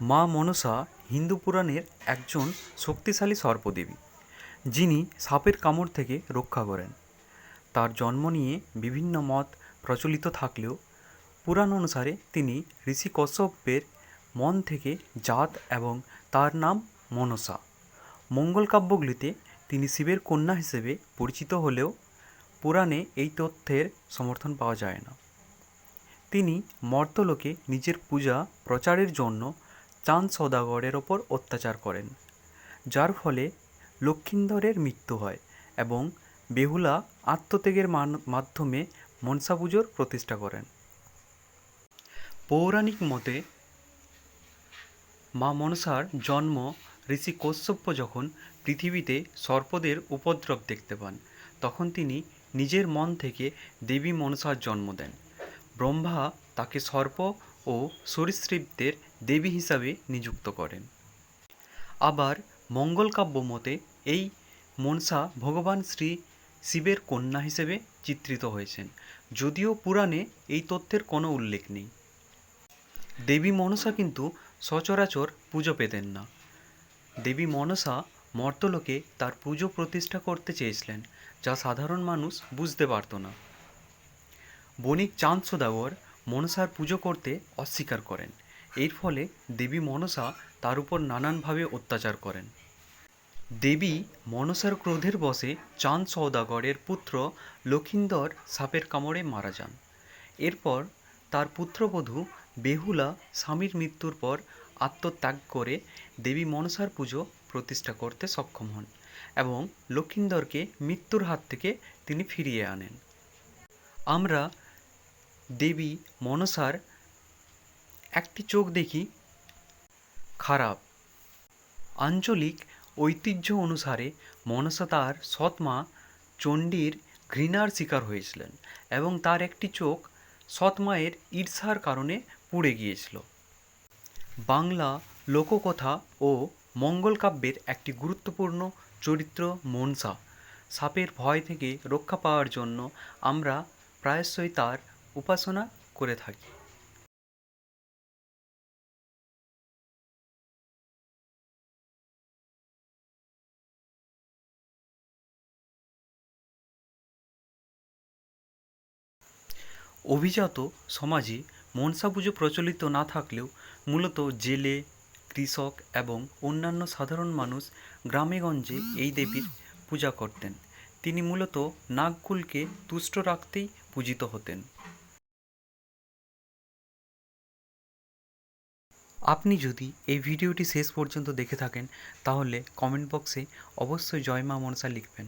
মা মনসা হিন্দু পুরাণের একজন শক্তিশালী সর্পদেবী, যিনি সাপের কামড় থেকে রক্ষা করেন। তার জন্ম নিয়ে বিভিন্ন মত প্রচলিত থাকলেও পুরাণ অনুসারে তিনি ঋষি কশ্যপের মন থেকে জাত এবং তার নাম মনসা। মঙ্গল কাব্যগুলিতে তিনি শিবের কন্যা হিসেবে পরিচিত হলেও পুরাণে এই তথ্যের সমর্থন পাওয়া যায় না। তিনি মর্তলোকে নিজের পূজা প্রচারের জন্য চাঁদ সওদাগরের ওপর অত্যাচার করেন, যার ফলে লক্ষিন্দরের মৃত্যু হয় এবং বেহুলা আত্মত্যাগের মাধ্যমে মনসা পুজোর প্রতিষ্ঠা করেন। পৌরাণিক মতে, মা মনসার জন্ম ঋষি কশ্যপ যখন পৃথিবীতে সর্পদের উপদ্রব দেখতে পান, তখন তিনি নিজের মন থেকে দেবী মনসার জন্ম দেন। ব্রহ্মা তাকে সর্প ও সরীসৃপদের দেবী হিসাবে নিযুক্ত করেন। আবার মঙ্গল কাব্য মতে এই মনসা ভগবান শ্রী শিবের কন্যা হিসেবে চিত্রিত হয়েছেন, যদিও পুরাণে এই তথ্যের কোনো উল্লেখ নেই। দেবী মনসা কিন্তু সচরাচর পুজো পেতেন না। দেবী মনসা মর্তলোকে তার পুজো প্রতিষ্ঠা করতে চেয়েছিলেন, যা সাধারণ মানুষ বুঝতে পারত না। বণিক চাঁদ সদাগর মনসার পুজো করতে অস্বীকার করেন। এর ফলে দেবী মনসা তার উপর নানানভাবে অত্যাচার করেন। দেবী মনসার ক্রোধের বশে চাঁদ সওদাগরের পুত্র লক্ষিন্দর সাপের কামড়ে মারা যান। এরপর তার পুত্রবধূ বেহুলা স্বামীর মৃত্যুর পর আত্মত্যাগ করে দেবী মনসার পুজো প্রতিষ্ঠা করতে সক্ষম হন এবং লক্ষিন্দরকে মৃত্যুর হাত থেকে তিনি ফিরিয়ে আনেন। আমরা দেবী মনসার একটি চোখ দেখি খারাপ। আঞ্চলিক ঐতিহ্য অনুসারে মনসা তার সৎ মা চণ্ডীর ঘৃণার শিকার হয়েছিলেন এবং তার একটি চোখ সৎ মায়ের ঈর্ষার কারণে পুড়ে গিয়েছিল। বাংলা লোককথা ও মঙ্গল কাব্যের একটি গুরুত্বপূর্ণ চরিত্র মনসা। সাপের ভয় থেকে রক্ষা পাওয়ার জন্য আমরা প্রায়শই তার উপাসনা করে থাকি। অভিজাত সমাজে মনসা পুজো প্রচলিত না থাকলেও মূলত জেলে, কৃষক এবং অন্যান্য সাধারণ মানুষ গ্রামেগঞ্জে এই দেবীর পূজা করতেন। তিনি মূলত নাগকুলকে তুষ্ট রাখতেই পূজিত হতেন। আপনি যদি এই ভিডিওটি শেষ পর্যন্ত দেখে থাকেন, তাহলে কমেন্ট বক্সে অবশ্যই জয় মা মনসা লিখবেন।